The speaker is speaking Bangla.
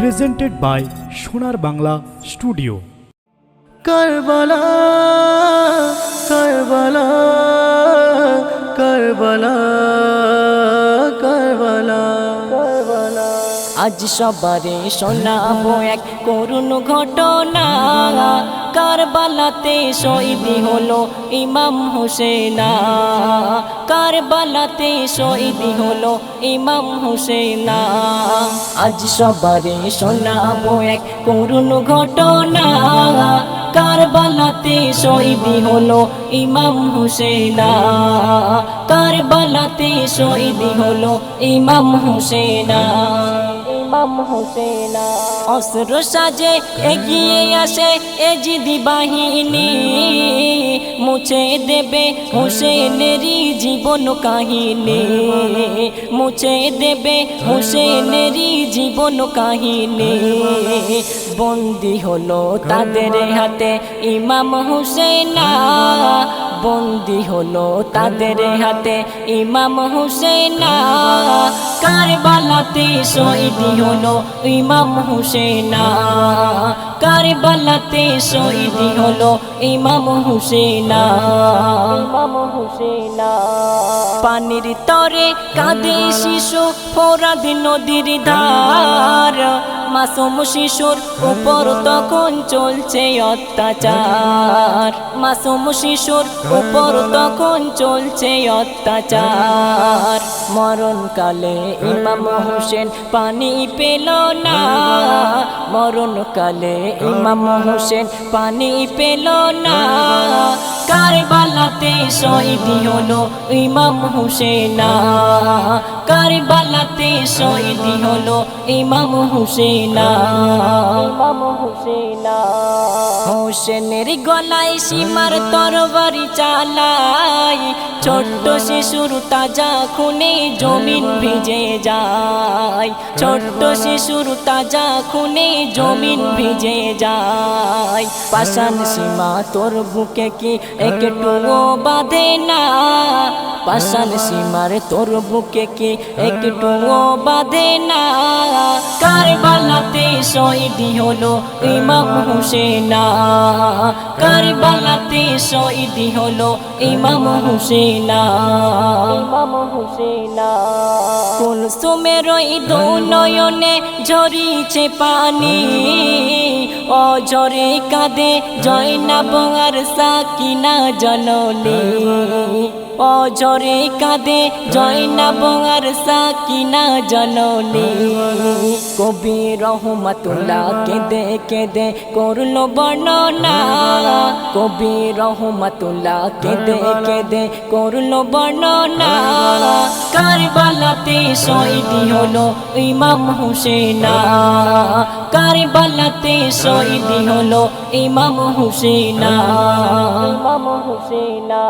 Presented by Sonar Bangla studio Karbala Karbala Karbala আজ সবারে শোনাবো এক করুণ ঘটনা। কারবালাতে শহীদি হলো ইমাম হোসেনা কারবালাতে শহীদি হলো ইমাম হোসেনা আজ সবারে শোনাবো এক করুণ ঘটনা। কারবালাতে শহীদি হলো ইমাম হুসেনা কারবালাতে শহীদি হলো ইমাম হোসেনা ইমাম হোসেনা। অস্ত্র সাজে এগিয়ে আসে এ জিদি বাহিনী। মুছে দেবে হোসেনেরই জীবন কাহিনী। মুছে দেবে হোসেনেরই জীবন কাহিনী। বন্দি হলো তাদের হাতে ইমাম হুসেনা বন্দি হলো তাদের হাতে ইমাম হুসেনা কারবালাতে শহীদি হলো ইমাম হুসেনা কারবালাতে শহীদি হলো ইমাম হুসেনা ইমাম হুসেনা পানির তরে কাঁদে শিশু ফোরাদ নদীর ধার। মাসুম শিশুর উপর তখন চলছে অত্যাচার। মাসুম শিশুর উপর তখন চলছে অত্যাচার। মরণকালে ইমাম হোসেন পানি পেল না। মরণকালে ইমাম হোসেন পানি পেল না। কারবালাতে শহীদি হলো ইমাম হুসেনা কারবালাতে শহীদি হলো ইমাম হুসেনা ইমাম গলায় সীমার তরবারি চালাই, ছোট্ট শিশুর তাজা খুনে জমিন ভিজে যায়। ছোট্ট শিশুর তাজা খুনে জমিন ভিজে যায়। পাষাণ সীমা তোর বুকে কি একটুও বাঁধে না। পাষাণ সীমার তোর বুকে কি একটুও বাঁধে না। কারবালাতে শহীদি হলো ইমাম হুসেনা কারবালাতে শহীদি হলো ইমাম হুসেনা ইমাম হুসেনা কুলসুমের ওই দু নয়নে ঝরিছে পানি। অঝরে কাঁদে জয়নাব আর সাকিনা জননী। অজরে কাঁদে জয়নাব আর সাকিনা জননী। কবি রহমতুল্লাহ কেঁদে কেঁদে করল বর্ণনা। কবি রহমতুল্লাহ কেঁদে কেঁদে করল বর্ণনা। কারবালাতে শহীদি হলো ইমাম হুসেনা কারবালাতে শহীদি হলো ইমাম হুসেনা ইমাম হুসেনা